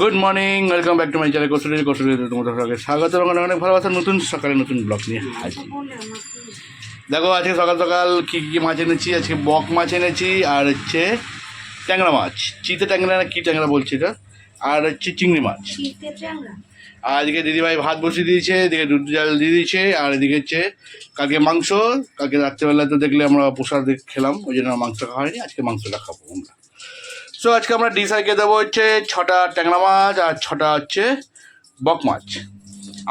Good morning welcome back to my channel কসুরি কসুরি তোমাদের সবাইকে স্বাগত। এবং অনেক অনেক ভালোবাসা নতুন সকালে নতুন ব্লগ নিয়ে হাজির। দেখো আজকে সকাল সকাল কী কী মাছ এনেছি? আজকে বক মাছ এনেছি আর হচ্ছে ট্যাংরা মাছ। চিতে ট্যাংরা না কী ট্যাংরা বলছি এটা? আর হচ্ছে চিংড়ি মাছ। আর এদিকে দিদিভাই ভাত বসিয়ে দিয়েছে এদিকে দুধ জাল দিয়ে দিয়েছে আর এদিকে হচ্ছে কালকে মাংস। কালকে রাত্রেবেলা তো দেখলে আমরা প্রসাদ খেলাম ওই জন্য মাংস খাওয়া হয়নি আজকে মাংসটা খাব আমরা। সো আজকে আমরা ডিশ আইকে দেবো হচ্ছে ছটা ট্যাংরা মাছ আর ছটা হচ্ছে বক মাছ।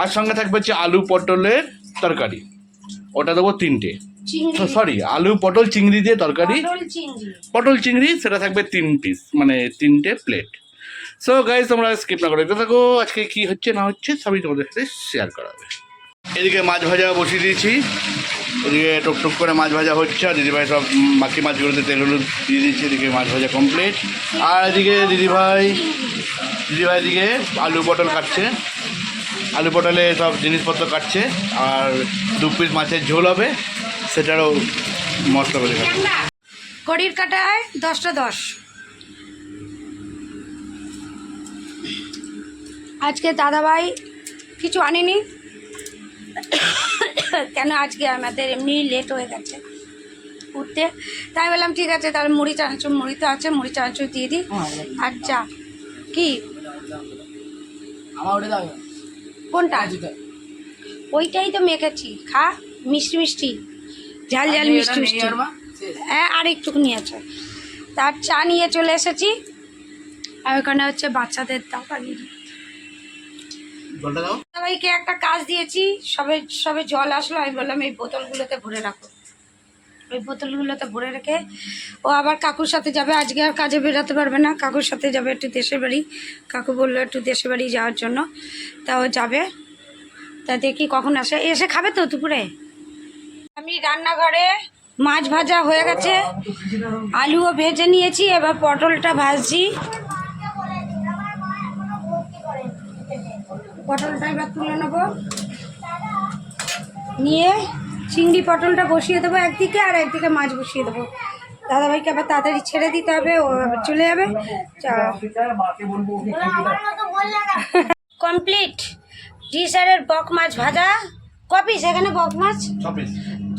আর সঙ্গে থাকবে হচ্ছে আলু পটলের তরকারি। ওটা দেবো তিনটে। সরি আলু পটল চিংড়ি দিয়ে তরকারি। পটল চিংড়ি। সেটা থাকবে তিন পিস মানে তিনটে প্লেট সো গাইজ তোমরা স্কিপ না করে দেখতে থাকো। আজকে কি হচ্ছে না হচ্ছে সবই তোমাদের সাথে শেয়ার করা হবে। এদিকে মাছ ভাজা বসিয়ে দিয়েছি। এদিকে টুকটুক করে মাছ ভাজা হচ্ছে, আর দিদিভাই সব বাকি মাছগুলোতে তেল হলুদ দিয়ে দিচ্ছে, এদিকে মাছ ভাজা কমপ্লিট আর এদিকে দিদিভাই দিদিভাই এদিকে আলু পটল কাটছে। আলু পটলে সব জিনিসপত্র কাটছে, আর দু পিস মাছের ঝোল হবে, সেটারও মশলা করে ঘড়ির কাটায় দশটা দশ। আজকে দাদাভাই কিছু আনেনি। কেন আজকে আমাদের এমনি লেট হয়ে গেছে? উঠতে। তাই বললাম ঠিক আছে তাহলে মুড়ি চানাচুর মুড়ি তো আছে মুড়ি চানাচুর দিয়ে দিই। আর চা কি? কোনটা? ওইটাই তো মেখেছি। খা মিষ্টি মিষ্টি। ঝাল ঝাল মিষ্টি মিষ্টি। হ্যাঁ আর একটুকুনি আছে। তার চা নিয়ে চলে এসেছি। আর ওখানে হচ্ছে বাচ্চাদের দাও পানি সবাইকে একটা কাজ দিয়েছি, সবে সবে জল আসলো, আমি বললাম এই বোতলগুলোতে ভরে রাখো। ওই বোতলগুলোতে ভরে রেখে ও আবার কাকুর সাথে যাবে, আজকে আর কাজে বেরোতে পারবে না, কাকুর সাথে যাবে একটু দেশের বাড়ি। কাকু বলল একটু দেশের বাড়ি যাওয়ার জন্য, তা ও যাবে। তা দেখি কখন আসে। এসে খাবে তো দুপুরে? আমি রান্নাঘরে মাছ ভাজা হয়ে গেছে, আলুও ভেজে নিয়েছি, এবার পটলটা ভাজছি। পটলটা এবার তুলে নেব। নিয়ে চিংড়ি পটলটা বসিয়ে দেবো একদিকে আর একদিকে মাছ বসিয়ে দেবো। দাদাভাইকে আবার তাড়াতাড়ি ছেড়ে দিতে হবে ও চলে যাবে। কমপ্লিট। ডিসারের বক মাছ ভাজা। ক পিস এখানে বক মাছ? ছ পিস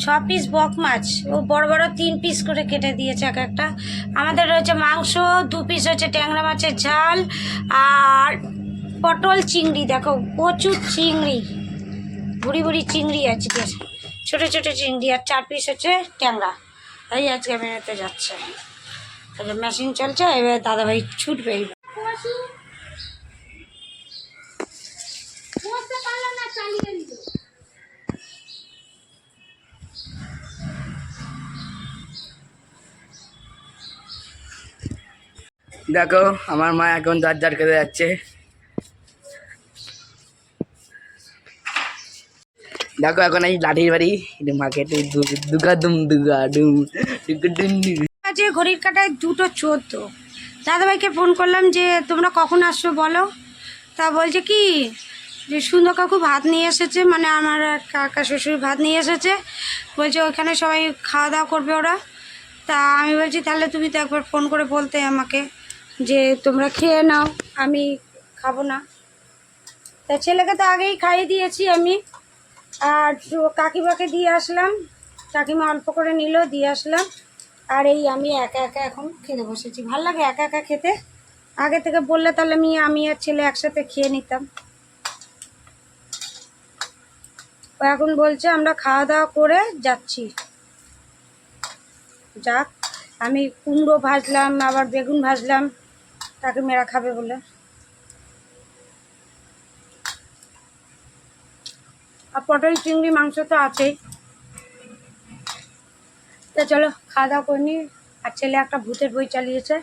ছ পিস বক মাছ। ও বড় বড় তিন পিস করে কেটে দিয়েছে এক একটা। আমাদের রয়েছে মাংস দু পিস হচ্ছে ট্যাংরা মাছের ঝাল আর পটল চিংড়ি, দেখো প্রচুর চিংড়ি বুড়ি বুড়ি চিংড়ি আজকে ছোটো ছোটো চিংড়ি আর চার পিস হচ্ছে ট্যাংরা। এই আজকে বেরোতে যাচ্ছে। মেশিন চলছে, এবার দাদাভাই ছুটবে দেখো, আমার মা এখন দাঁত দাঁড় করে যাচ্ছে। দেখো এখন এই লাঠির বাড়ি মাকে দুগা দুম দুগা ডুম। আজকে ঘড়ির কাটায় দুটো চোদ্দ দাদাভাইকে ফোন করলাম যে তোমরা কখন আসছো বলো তা বলছে কি যে সুন্দর কাকু ভাত নিয়ে এসেছে মানে আমার কাকা শ্বশুর ভাত নিয়ে এসেছে বলছে ওইখানে সবাই খাওয়া দাওয়া করবে ওরা তা আমি বলছি তাহলে তুমি তো একবার ফোন করে বলতে আমাকে যে তোমরা খেয়ে নাও আমি খাব না তা ছেলেকে তো আগেই খাইয়ে দিয়েছি আমি আর কাকিমাকে দিয়ে আসলাম। কাকিমা অল্প করে নিল, দিয়ে আসলাম। আর এই আমি একা একা এখন খেতে বসেছি। ভালো লাগে একা একা খেতে? আগে থেকে বললে তাহলে আমি আমি আর ছেলে একসাথে খেয়ে নিতাম। ও এখন বলছে, আমরা খাওয়া দাওয়া করে যাচ্ছি। যাক, আমি কুমড়ো ভাজলাম, আবার বেগুন ভাজলাম, তাকে মেরা খাবে বলে। পটল, চিংড়ি, মাংস তো আছেই। তা চলো, খাওয়া দাওয়া করে নি আর ছেলে একটা ভূতের বই চালিয়েছে।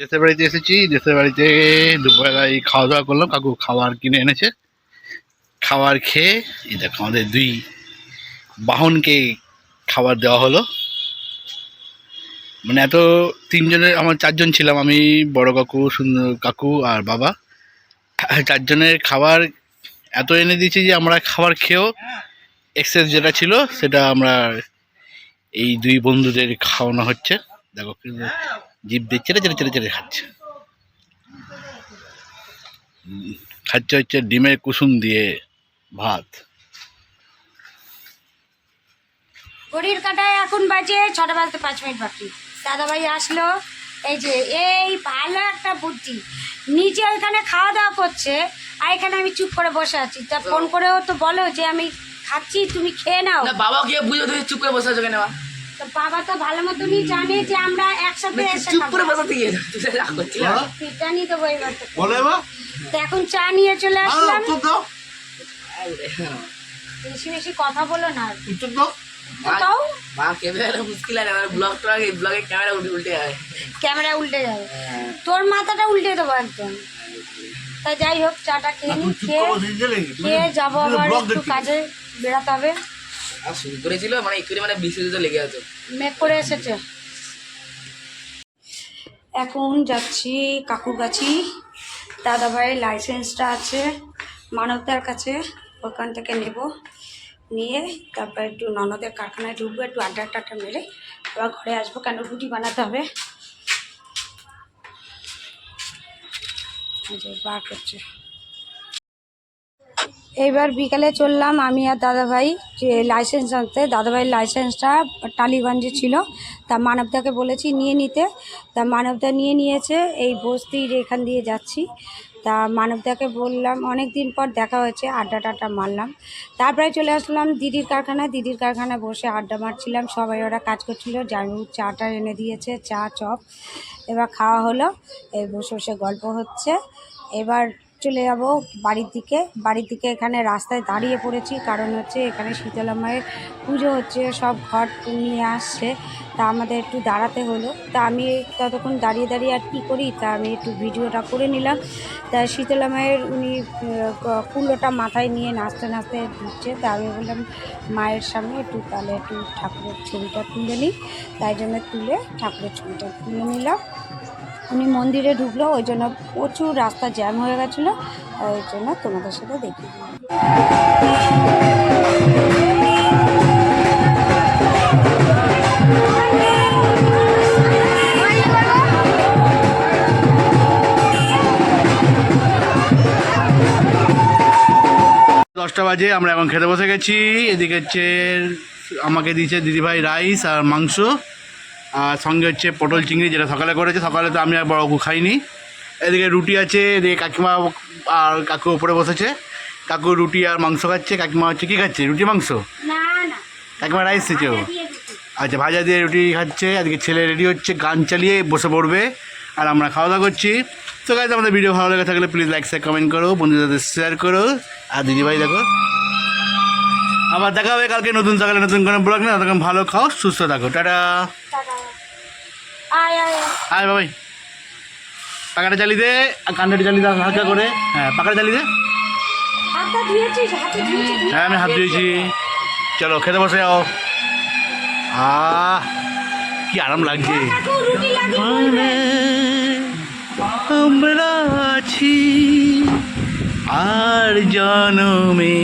দেশের বাড়িতে এসেছি, দেশের বাড়িতে দুপুরবেলায় খাওয়া দাওয়া করলাম, কাকু খাবার কিনে এনেছে। খাবার খেয়ে, এই দেখো আমাদের দুই বাহনকে খাবার দেওয়া হলো। মানে এত তিনজনের, আমার চারজন ছিলাম, আমি, বড় কাকু, সুন্দর কাকু আর বাবা। চারজনের খাবার এত এনে দিয়েছি যে আমরা খাবার খেয়েও এক্সেস যেটা ছিল সেটা আমরা এই দুই বন্ধুদের খাওয়ানো হচ্ছে। দেখো, জিভ দিয়ে চেড়ে চেড়ে চেড়ে চেড়ে খাচ্ছে। খাচ্ছে হচ্ছে ডিমের কুসুম দিয়ে ভাত। ঘড়ির কাটায় এখন বাজে ছটা বাজতে পাঁচ মিনিট বাকি। দাদাভাই আসলো। এই যে এই ভালো একটা বুদ্ধি। নিজে ওইখানে খাওয়া দাওয়া করছে আর এখানে আমি চুপ করে বসে আছি। তা ফোন করেও তো বলো যে আমি খাচ্ছি তুমি খেয়ে নাও। বাবা গিয়ে বুঝো তুমি চুপ করে বসে আছো কেন তো বাবা তো ভালো মতনই জানে যে আমরা একসাথে এসে চুপ করে বসে এবার তো। বলে বা তো এখন চা নিয়ে চলে আসলাম। বেশি বেশি কথা বলো না। আর। দাও। তাও? মা ক্যামেরা মুশকিল আছে আমার ব্লগ তো আগে ব্লগে ক্যামেরা উল্টে উল্টে যায় ক্যামেরা উল্টে যাবে তোর মাথাটা উল্টে দেবো একদম। তা যাই হোক চাটা খেয়ে নি খেয়ে খেয়ে যাব আবার একটু কাজে বেরাতে হবে। আর শুরু করেছিল মানে একটু মানে বিশেষ লেগে আছে। মেঘ করে এসেছে। এখন যাচ্ছি কাকুর কাছি দাদা ভাইয়ের লাইসেন্সটা আছে মানবদার কাছে ওখান থেকে নেব। নিয়ে তারপর একটু ননদের কারখানায় ঢুকবো, একটু আড্ডা টাড্ডা মেরে আবার ঘরে আসব কেন? রুটি বানাতে হবে। বার করছে। এইবার বিকালে চললাম আমি আর দাদাভাই যে লাইসেন্স আনতে। দাদাভাইয়ের লাইসেন্সটা টালিগঞ্জে ছিল। তা মানবদাকে বলেছি, নিয়ে নিতে। তা মানবদা নিয়ে নিয়েছে, এই বস্তির এখান দিয়ে যাচ্ছি। তা মানবদাকে বললাম অনেক দিন পর দেখা হয়েছে, আড্ডা টাড্ডা মারলাম। তারপরে চলে আসলাম দিদির কারখানায় দিদির কারখানায় বসে আড্ডা মারছিলাম। সবাই ওরা কাজ করছিল, জানু চাটা এনে দিয়েছে, চা, চপ, এবার খাওয়া হলো এই বসে বসে গল্প হচ্ছে। এবার চলে যাব বাড়ির দিকে। বাড়ির দিকে এখানে রাস্তায় দাঁড়িয়ে পড়েছি, কারণ হচ্ছে এখানে শীতলা মায়ের পুজো হচ্ছে, সব ঘর নিয়ে আসছে। তা আমাদের একটু দাঁড়াতে হলো। তা আমি ততক্ষণ দাঁড়িয়ে দাঁড়িয়ে আর কী করি, তা আমি একটু ভিডিওটা করে নিলাম। তা শীতলা মায়ের উনি কুলোটা মাথায় নিয়ে নাচতে নাচতে ঢুকছে তা আমি বললাম, মায়ের সামনে একটু তাহলে একটু ঠাকুরের ছবিটা তুলে নিই। তাই জন্য তুলে ঠাকুরের ছবিটা তুলে নিলাম। উনি মন্দিরে ঢুকলো ওই জন্য প্রচুর রাস্তা জ্যাম হয়ে গেছিল, ওই জন্য তোমাদের সাথে দেখি। দশটা বাজে, আমরা এখন খেতে বসে গেছি। এদিকে হচ্ছে, আমাকে দিয়েছে দিদিভাই রাইস আর মাংস। সঙ্গে হচ্ছে পটল চিংড়ি যেটা সকালে করেছে সকালে তো আমি আর বড় কাকু খাইনি। এদিকে রুটি আছে এদিকে কাকিমা আর কাকু উপরে বসেছে। কাকু রুটি আর মাংস খাচ্ছে কাকিমা হচ্ছে কী খাচ্ছে? রুটি মাংস? কাকিমা রাইস দিচ্ছে আচ্ছা ভাজা দিয়ে রুটি খাচ্ছে আজকে ছেলে রেডি হচ্ছে গান চালিয়ে বসে পড়বে। আর আমরা খাওয়া দাওয়া করছি। তো গাইজ আমাদের ভিডিও ভালো লেগে থাকলে প্লিজ লাইক শেয়ার কমেন্ট করো বন্ধুদের শেয়ার করো। আর দিদিভাই দেখো। আবার দেখা হবে কালকে নতুন সকালে নতুন কোনো ব্লগ না তখন ভালো খাও সুস্থ থাকো। টাটা। আয় বাবাই। পাকাটা চালিয়ে দে আর কান্নাটি চালিয়ে দে হালকা করে। হ্যাঁ পাকাটা চালিয়ে দে। হ্যাঁ আমি হাত দিয়েছি চলো খেতে বসে যাও। আহ কি আরাম লাগছে। বলবে। আমরা আছি আর জনমে।